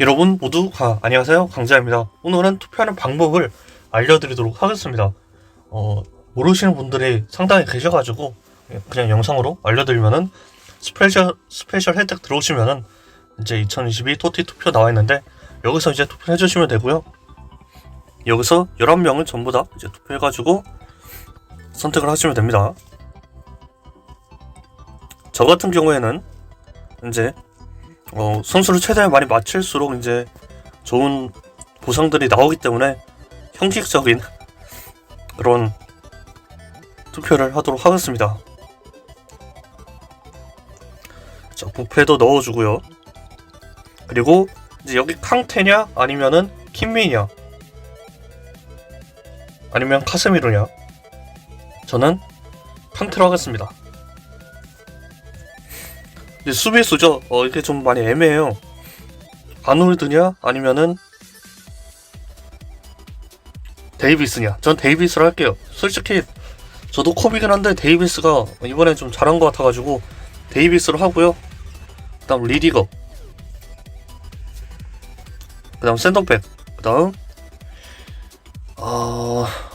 여러분 모두 가, 안녕하세요. 강자입니다. 오늘은 투표하는 방법을 알려드리도록 하겠습니다. 어, 모르시는 분들이 상당히 계셔가지고 그냥 영상으로 알려드리면은 스페셜 스페셜 혜택 들어오시면은 이제 2022 토티 투표 나와 있는데 여기서 이제 투표해 주시면 되고요. 여기서 11명을 전부 다 이제 투표해가지고 선택을 하시면 됩니다. 저 같은 경우에는 이제 어, 선수를 최대한 많이 맞출수록 이제 좋은 보상들이 나오기 때문에 형식적인 그런 투표를 하도록 하겠습니다. 자, 부패도 넣어주고요. 그리고 이제 여기 캉테냐 아니면은 킴미냐 아니면 카스미루냐 저는 캉테로 하겠습니다. 이제 수비수죠. 어, 이게 좀 많이 애매해요. 아놀드냐 아니면은 데이비스냐. 전 데이비스를 할게요. 솔직히 저도 코비긴 한데 데이비스가 이번엔 좀 잘한 것 같아가지고 데이비스로 하고요. 그다음 리디거. 그다음 샌더백. 그다음 어... 어...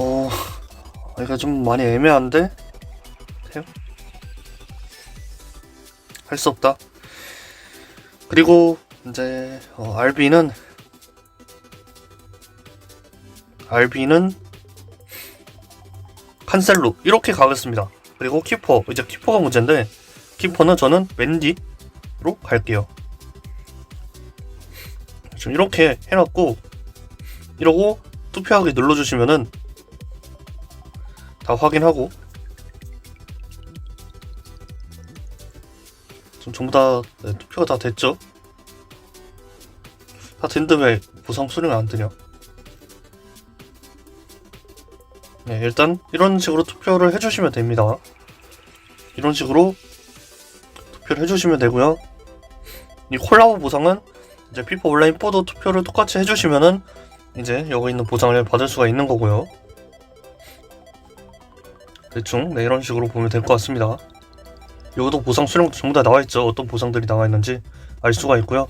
어, 이거 좀 많이 애매한데? 해요? 할 수 없다. 그리고 이제 어, RB는 RB는 칸셀로 이렇게 가겠습니다. 그리고 키퍼 이제 키퍼가 문제인데 키퍼는 저는 맨디로 갈게요. 지금 이렇게 해놨고 이러고 투표하기 눌러주시면은 다 확인하고 지금 전부 다 네, 투표가 다 됐죠? 다 됐는데 왜 보상 수령이 안 되냐? 네, 일단 이런 식으로 투표를 해주시면 됩니다. 이런 식으로 투표를 해주시면 되고요. 이 콜라보 보상은 이제 피파 온라인 4도 투표를 똑같이 해주시면은 이제 여기 있는 보상을 받을 수가 있는 거고요. 대충 네, 이런 식으로 보면 될 것 같습니다. 여기도 보상 수령 전부 다 나와 있죠. 어떤 보상들이 나와 있는지 알 수가 있고요.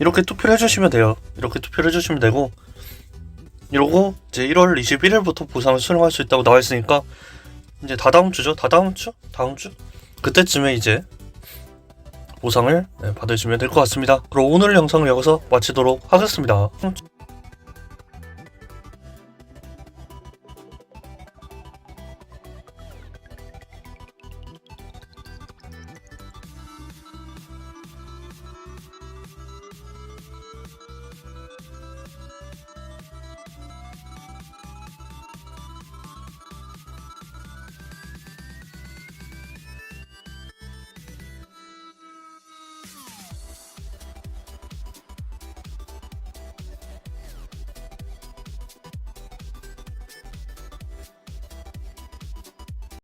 이렇게 투표를 해주시면 돼요. 이렇게 투표를 해주시면 되고 이러고 이제 1월 21일부터 보상을 수령할 수 있다고 나와 있으니까 이제 다다음 주죠. 다다음 주? 다음 주? 그때쯤에 이제 보상을 네, 받으시면 될 것 같습니다. 그럼 오늘 영상을 여기서 마치도록 하겠습니다.